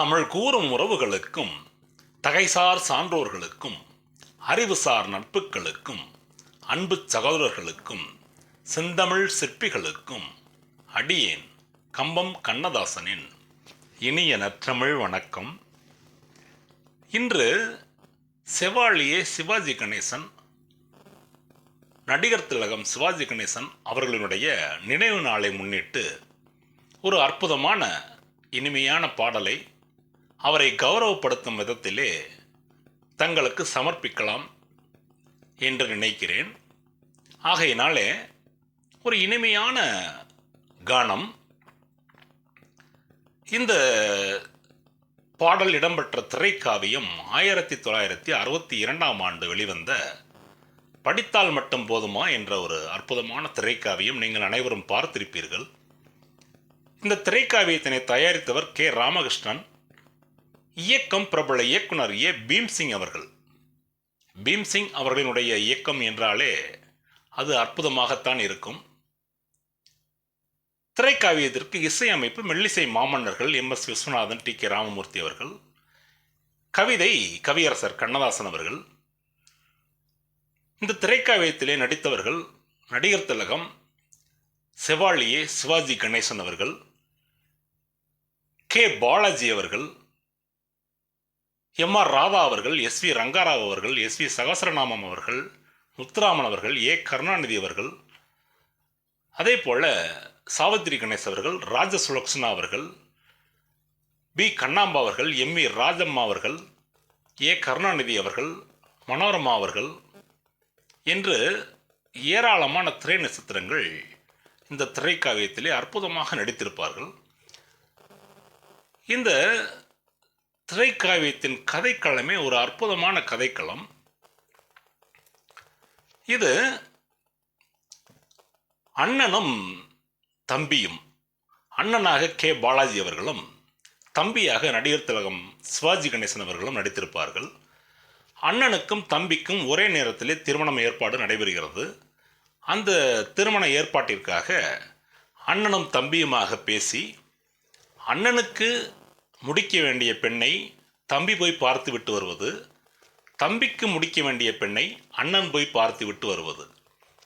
தமிழ் கூறும் உறவுகளுக்கும் தகைசார் சான்றோர்களுக்கும் அறிவுசார் நட்புகளுக்கும் அன்பு சகோதரர்களுக்கும் செந்தமிழ் சிற்பிகளுக்கும் அடியேன் கம்பம் கண்ணதாசனின் இனிய நற்றமிழ் வணக்கம். இன்று செவாலியே சிவாஜி கணேசன் நடிகர் திலகம் சிவாஜி கணேசன் அவர்களினுடைய நினைவு நாளை முன்னிட்டு ஒரு அற்புதமான இனிமையான பாடலை அவரை கௌரவப்படுத்தும் விதத்திலே தங்களுக்கு சமர்ப்பிக்கலாம் என்று நினைக்கிறேன். ஆகையினாலே ஒரு இனிமையான கானம். இந்த பாடல் இடம்பெற்ற திரைக்காவியம் ஆயிரத்தி தொள்ளாயிரத்தி அறுபத்தி இரண்டாம் ஆண்டு வெளிவந்த படித்தால் மட்டும் போதுமா என்ற ஒரு அற்புதமான திரைக்காவியம் நீங்கள் அனைவரும் பார்த்திருப்பீர்கள். இந்த திரைக்காவியத்தினை தயாரித்தவர் கே. ராமகிருஷ்ணன். இயக்கம் பிரபல இயக்குனர் ஏ. பீம்சிங் அவர்கள். பீம்சிங் அவர்களினுடைய இயக்கம் என்றாலே அது அற்புதமாகத்தான் இருக்கும். திரைக்காவியத்திற்கு இசையமைப்பு மெல்லிசை மாமன்னர்கள் M. S. Viswanathan T. K. Ramamurthy அவர்கள் கவிதை கவியரசர் கண்ணதாசன் அவர்கள் இந்த திரைக்காவியத்திலே நடித்தவர்கள் நடிகர் திலகம் செவாலியே சிவாஜி கணேசன் அவர்கள் கே. பாலாஜி அவர்கள் எம் ஆர் ராதா அவர்கள் எஸ் வி ரங்காராவ் அவர்கள் எஸ் வி சகசரநாமம் அவர்கள் முத்துராமன் அவர்கள் ஏ கருணாநிதி அவர்கள் அதே போல் சாவித்திரி கணேஷ் அவர்கள் ராஜ சுலக்ஷனா அவர்கள் பி கண்ணாம்பா அவர்கள் எம் வி ராஜம்மா அவர்கள் ஏ கருணாநிதி அவர்கள் மனோரமா அவர்கள் என்று ஏராளமான திரை நட்சத்திரங்கள் இந்த திரைக்காவியத்திலே அற்புதமாக நடித்திருப்பார்கள். இந்த திரைக்காவியத்தின் கதைக்களமே ஒரு அற்புதமான கதைக்களம். இது அண்ணனும் தம்பியும் அண்ணனாக கே. பாலாஜி அவர்களும் தம்பியாக நடிகர் திலகம் சிவாஜி கணேசன் அவர்களும் நடித்திருப்பார்கள். அண்ணனுக்கும் தம்பிக்கும் ஒரே நேரத்திலே திருமணம் ஏற்பாடு நடைபெறுகிறது. அந்த திருமண ஏற்பாட்டிற்காக அண்ணனும் தம்பியுமாக பேசி அண்ணனுக்கு முடிக்க வேண்டிய பெண்ணை தம்பி போய் பார்த்து விட்டு வருவது தம்பிக்கு முடிக்க வேண்டிய பெண்ணை அண்ணன் போய் பார்த்து விட்டு வருவது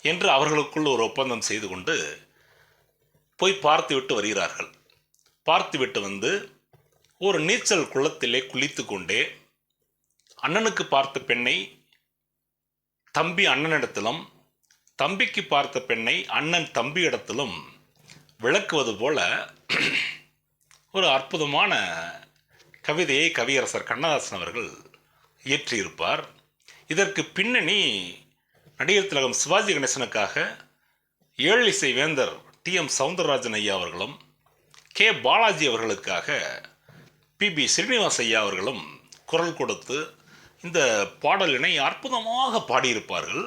என்று அவர்களுக்குள் ஒரு ஒப்பந்தம் செய்து கொண்டு போய் பார்த்து விட்டு வருகிறார்கள். பார்த்து விட்டு வந்து ஒரு நீச்சல் குளத்திலே குளித்து கொண்டே அண்ணனுக்கு பார்த்த பெண்ணை தம்பி அண்ணனிடத்திலும் தம்பிக்கு பார்த்த பெண்ணை அண்ணன் தம்பி இடத்திலும் விளக்குவது போல ஒரு அற்புதமான கவிதையை கவியரசர் கண்ணதாசன் அவர்கள் இயற்றியிருப்பார். இதற்கு பின்னணி நடிகர் திலகம் சிவாஜி கணேசனுக்காக ஏழு இசை வேந்தர் டி எம் சவுந்தரராஜன் ஐயா அவர்களும் கே பாலாஜி அவர்களுக்காக பி பி ஸ்ரீனிவாஸ் ஐயா அவர்களும் குரல் கொடுத்து இந்த பாடலினை அற்புதமாக பாடியிருப்பார்கள்.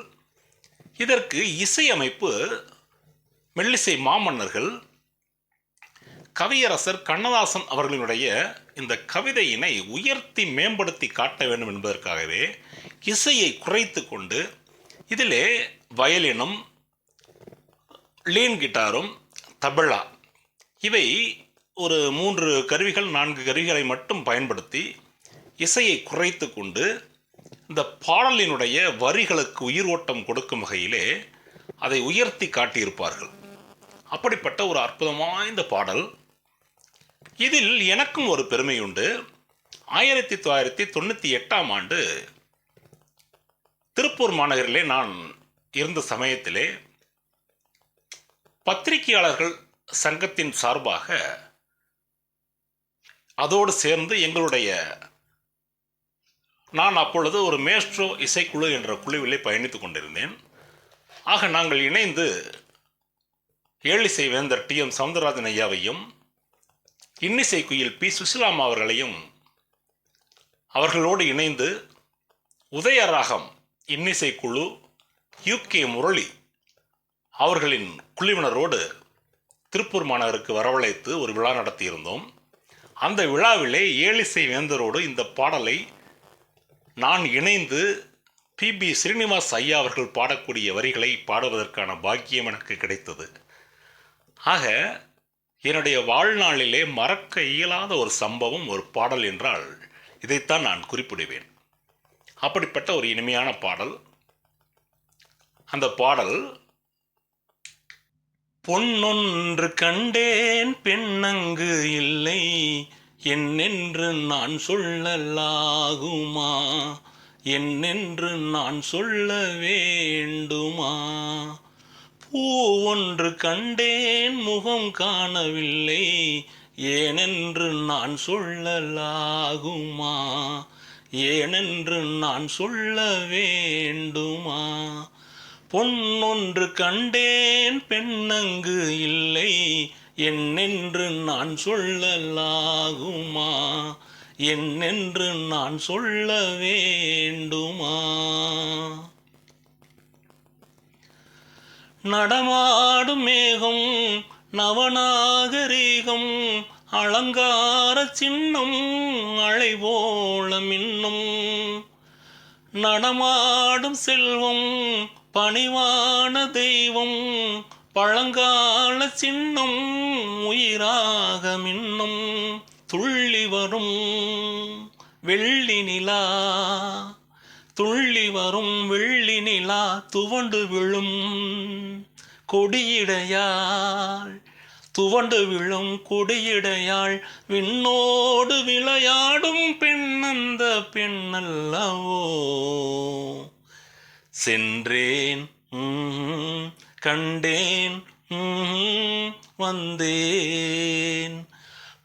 இதற்கு இசையமைப்பு மெல்லிசை மாமன்னர்கள் கவியரசர் கண்ணதாசன் அவர்களினுடைய இந்த கவிதையினை உயர்த்தி மேம்படுத்தி காட்ட வேண்டும் என்பதற்காகவே இசையை குறைத்து கொண்டு இதிலே வயலினும் லீன் கிட்டாரும் தபலா இவை ஒரு மூன்று கருவிகள் நான்கு கருவிகளை மட்டும் பயன்படுத்தி இசையை குறைத்து கொண்டு இந்த பாடலினுடைய வரிகளுக்கு உயிர் ஓட்டம் கொடுக்கும் வகையிலே அதை உயர்த்தி காட்டியிருப்பார்கள். அப்படிப்பட்ட ஒரு அற்புதமான இந்த பாடல் இதில் எனக்கும் ஒரு பெருமை உண்டு ஆயிரத்தி தொள்ளாயிரத்தி தொண்ணூற்றி எட்டாம் ஆண்டு திருப்பூர் மாநகரிலே நான் இருந்த சமயத்திலே பத்திரிகையாளர்கள் சங்கத்தின் சார்பாக அதோடு சேர்ந்து எங்களுடைய நான் அப்பொழுது ஒரு மேஸ்ட்ரோ இசைக்குழு என்ற குழுவிலே பயணித்து கொண்டிருந்தேன். ஆக நாங்கள் இணைந்து ஏழிசை வேந்தர் டி எம் சவுந்தரராஜன் ஐயாவையும் இன்னிசை குயில் பி. சுசிலாமா அவர்களையும் அவர்களோடு இணைந்து உதயராகம் இன்னிசை குழு யூகே முரளி அவர்களின் குழுவினரோடு திருப்பூர் மாநகருக்கு வரவழைத்து ஒரு விழா நடத்தியிருந்தோம். அந்த விழாவிலே ஏழிசை வேந்தரோடு இந்த பாடலை நான் இணைந்து பி. பி. ஸ்ரீனிவாஸ் ஐயா அவர்கள் பாடக்கூடிய வரிகளை பாடுவதற்கான பாக்கியம் எனக்கு கிடைத்தது. ஆக என்னுடைய வாழ்நாளிலே மறக்க இயலாத ஒரு சம்பவம் ஒரு பாடல் என்றால் இதைத்தான் நான் குறிப்பிடுவேன். அப்படிப்பட்ட ஒரு இனிமையான பாடல். அந்த பாடல் பொன்னொன்று கண்டேன் பெண்ணங்கு இல்லை என்னென்று நான் சொல்லலாகுமா என்னென்று நான் சொல்ல வேண்டுமா பூ ஒன்று கண்டேன் முகம் காணவில்லை. ஏனென்று நான் சொல்லலாகுமா? ஏனென்று நான் சொல்ல வேண்டுமா? பொன்னொன்று கண்டேன் பெண்ணங்கு இல்லை. என்னென்று நான் சொல்லலாகுமா? என்னென்று நான் சொல்ல வேண்டுமா? நடமாடும் மேகம் நவநாகரீகம் அலங்கார சின்னம் அலைபோல மின்னும். நடமாடும் செல்வம் பணிவான தெய்வம் பழங்கால சின்னம் உயிராக மின்னும். துள்ளி வரும் வெள்ளி நிலா துள்ளி வரும் வெள்ளி நிலா துவண்டு விழும் கொடியிடையாள். துவண்டு விழும் கொடியிடையாள் விண்ணோடு விளையாடும் பெண்ணந்த பெண்ணல்லவோ. சென்றேன் கண்டேன் வந்தேன்.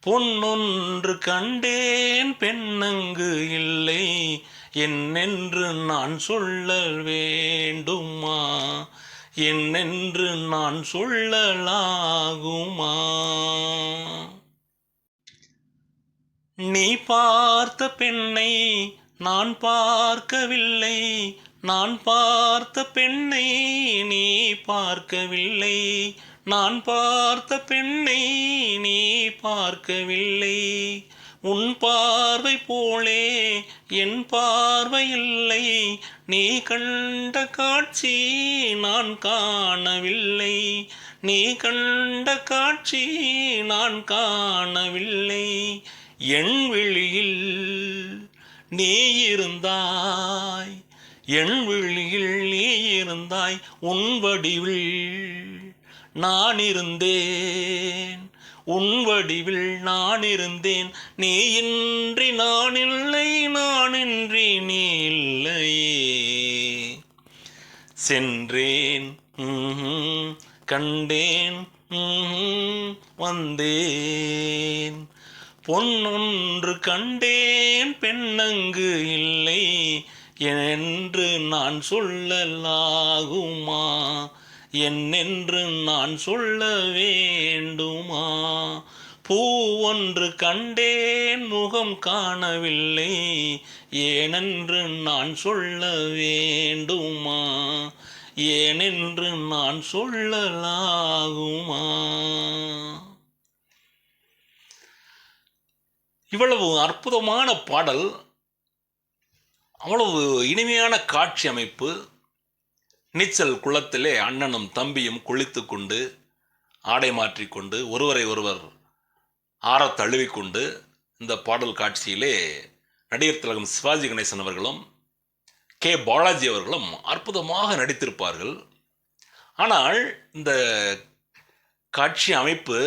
பொன்னொன்று கண்டேன் பெண்ணங்கு இல்லை என்னென்று நான் சொல்ல வேண்டுமா? என்னென்று நான் சொல்லலாகுமா? நீ பார்த்த பெண்ணை நான் பார்க்கவில்லை. நான் பார்த்த பெண்ணை நீ பார்க்கவில்லை. நான் பார்த்த பெண்ணை நீ பார்க்கவில்லை. உன் பார்வை போலே என் பார்வை இல்லை. நீ கண்ட காட்சி நான் காணவில்லை. நீ கண்ட காட்சி நான் காணவில்லை. என் விழியில் நீ இருந்தாய். என் விழியில் நீ இருந்தாய். உன் வடிவில் நான் இருந்தேன். உன் வடிவில் நான் இருந்தேன் நீ இன்றி நான் இல்லை நான் இன்றி நீ இல்லையே சென்றேன் கண்டேன் வந்தேன். பொன்னொன்று கண்டேன் பெண்ணங்கு இல்லை. என்று நான் சொல்லலாகுமா? என்னென்று நான் சொல்ல வேண்டுமா? பூ ஒன்று கண்டேன் முகம் காணவில்லை. ஏனென்று நான் சொல்ல வேண்டுமா? ஏனென்று நான் சொல்லலாகுமா? இவ்வளவு அற்புதமான பாடல் அவ்வளவு இனிமையான காட்சி அமைப்பு நீச்சல் குளத்திலே அண்ணனும் தம்பியும் குளித்து கொண்டு ஆடை மாற்றிக்கொண்டு ஒருவரை ஒருவர் ஆறத் தழுவிக்கொண்டு இந்த பாடல் காட்சியிலே நடிகர் திலகம் சிவாஜி கணேசன் அவர்களும் கே. பாலாஜி அவர்களும் அற்புதமாக நடித்திருப்பார்கள். ஆனால் இந்த காட்சி அமைப்பு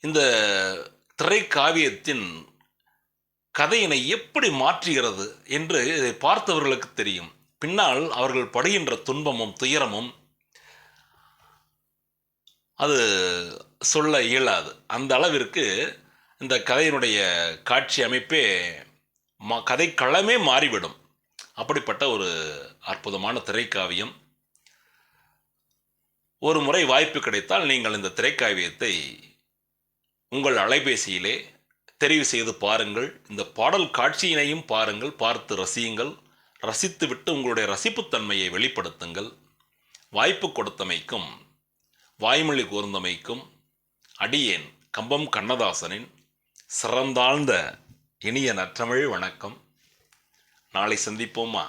இந்த திரைக்காவியத்தின் கதையினை எப்படி மாற்றுகிறது என்று இதை பார்த்தவர்களுக்கு தெரியும். பின்னால் அவர்கள் படுகின்ற துன்பமும் துயரமும் அது சொல்ல இயலாது. அந்த அளவிற்கு இந்த கதையினுடைய காட்சி அமைப்பே மா கதைக்களமே மாறிவிடும். அப்படிப்பட்ட ஒரு அற்புதமான திரைக்காவியம். ஒரு முறை வாய்ப்பு கிடைத்தால் நீங்கள் இந்த திரைக்காவியத்தை உங்கள் அலைபேசியிலே தெரிவு செய்து பாருங்கள். இந்த பாடல் காட்சியினையும் பாருங்கள் பார்த்து ரசியுங்கள். ரசித்துவிட்டு உங்களுடைய ரசிப்புத்தன்மையை வெளிப்படுத்துங்கள். வாய்ப்பு கொடுத்தமைக்கும் வாய்மொழி கூர்ந்தமைக்கும் அடியேன் கம்பம் கண்ணதாசனின் சிறந்தாழ்ந்த இனிய நற்றமிழ் வணக்கம். நாளை சந்திப்போமா?